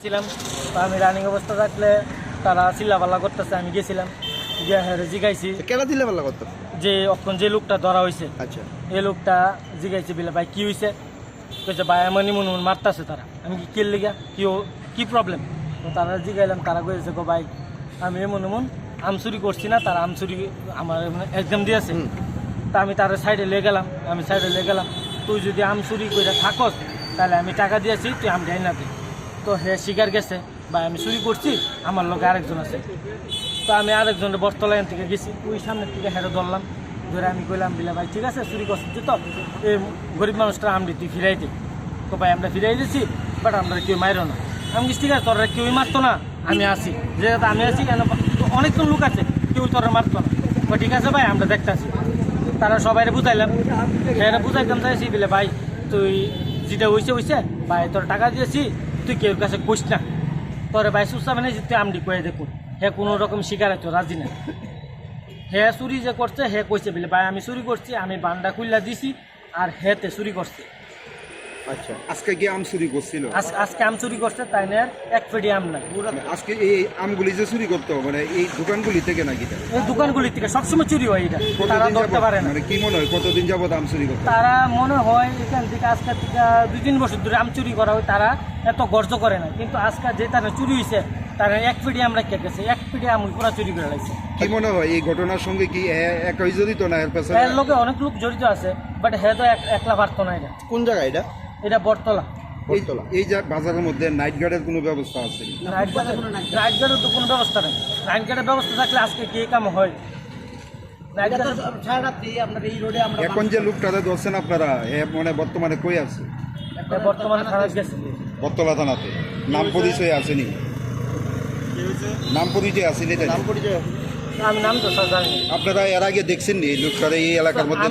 ছিলাম তো আমি রানিং অবস্থা থাকলে তারা চিল্লাপাল্লা করতেছে আমি গেছিলাম। গিয়ে হ্যাঁ জিগাইছি। কেন দিলে ভালো যে অক্ষণ যে লোকটা ধরা হয়েছে আচ্ছা। এই লোকটা জিগাইছে বিলে ভাই কি হয়েছে কইছে ভাই এমনই মারতাছে তারা। আমি কি কে লিগা? কি ও- কি প্রবলেম তো তারা জিগাইলাম তারা কইছে গো ভাই আমি এমন এমন আমচুরি করছি না তারা আমচুরি আমার এক্সাম দিয়েছে। তা আমি তার সাইডে লেগে গেলাম আমি সাইডে লেগে গেলাম। তুই যদি আম চুরি করে থাকস তাহলে আমি টাকা দিয়েছি তুই আম যাই না দে। তো হে শিকার গেছে বা আমি চুরি করছি, আমার লোক আরেকজন আছে। তো আমি আরেকজনের বটতলায় থেকে গেছি, ওই সামনের থেকে হেঁটে ধরলাম। ধরে আমি কইলাম, বিলে ভাই, ঠিক আছে, চুরি করছি তো এই গরিব মানুষটা আমটি তুই ফিরাই দে। তো ভাই, আমরা ফিরাই দিয়েছি বাট আমরা কেউ মাইরো না। আমি গেছি ঠিক আছে, তোরা কেউই মারতো না, আমি আসি যেহেতু আমি আছি, কেন অনেকজন লোক আছে, কেউ তোরা মারতো না। তো ঠিক আছে ভাই, আমরা দেখতেছি। তারা সবাই বুঝাইলাম। সেটা বুঝাইতাম চাইছি বলে ভাই, তুই যেটা হয়েছে হয়েছে ভাই, তোর টাকা দিয়েছি তুই কেউ কাছে কইস না। তোর ভাই সুসা মানে তুই আমডি কয়ে দেখুন হে কোনো রকম শিকার হয়তো রাজি না। হে চুরি যে করছে, হে কইছে, বলে, ভাই, আমি চুরি করছি, আমি বান্দা খুললা দিছি, আর হেতে চুরি করছে। আচ্ছা। আজকে কি আম চুরি করছিল। আজ- আজকে আম চুরি করছে তাই না? এক পেটি আম নাই। মানে আজকে এই আমগুলি যে চুরি করতো মানে এই দোকানগুলি থেকে নাকি? এই দোকানগুলি থেকে সবসময় চুরি হয় এটা। তারা ধরতে পারে না। মানে কি মনে হয় কতদিন যাবত আম চুরি করতো তারা মনে হয় এখান থেকে আজকে থেকে দুই তিন বছর ধরে আম চুরি করা হয় তারা এত গর্জ করে না। কিন্তু আজকে যে তারা চুরি হয়েছে তারা এক পিঠে আমরা কে গেছে এক পিঠে আম পুরা চুরি করে লাগছে কি মনে হয় এই ঘটনার সঙ্গে কি একই জড়িত না এর পেছনে? এর লোকে অনেক লোক জড়িত আছে বাট হে তো এক- একলা পারতো না এটা। কোন জায়গা এটা? এটা বটতলা। এই এই যে বাজারের মধ্যে নাইট গার্ডের কোনো ব্যবস্থা আছে? নাইট গার্ডের নাইট গার্ডের তো কোনো ব্যবস্থা নেই। নাইট গার্ডের ব্যবস্থা থাকলে আজকে কে কাম হয়? নাইট গার্ড সারা রাত্রি আপনার এই রোডে আমরা এখন যে লোকটাতে ধরছেন আপনারা এ মানে বর্তমানে কই আছে? বর্তমানে খারাপ গেছে। বত্তলা থানাতে। নাম পরিচয় আসেনি নাম পরিচয় আসেনি তাই না? আমি নাম তো স্যার জানি। আপনারা এর আগে দেখছেন নি এই লোকটারে এই এলাকার মধ্যে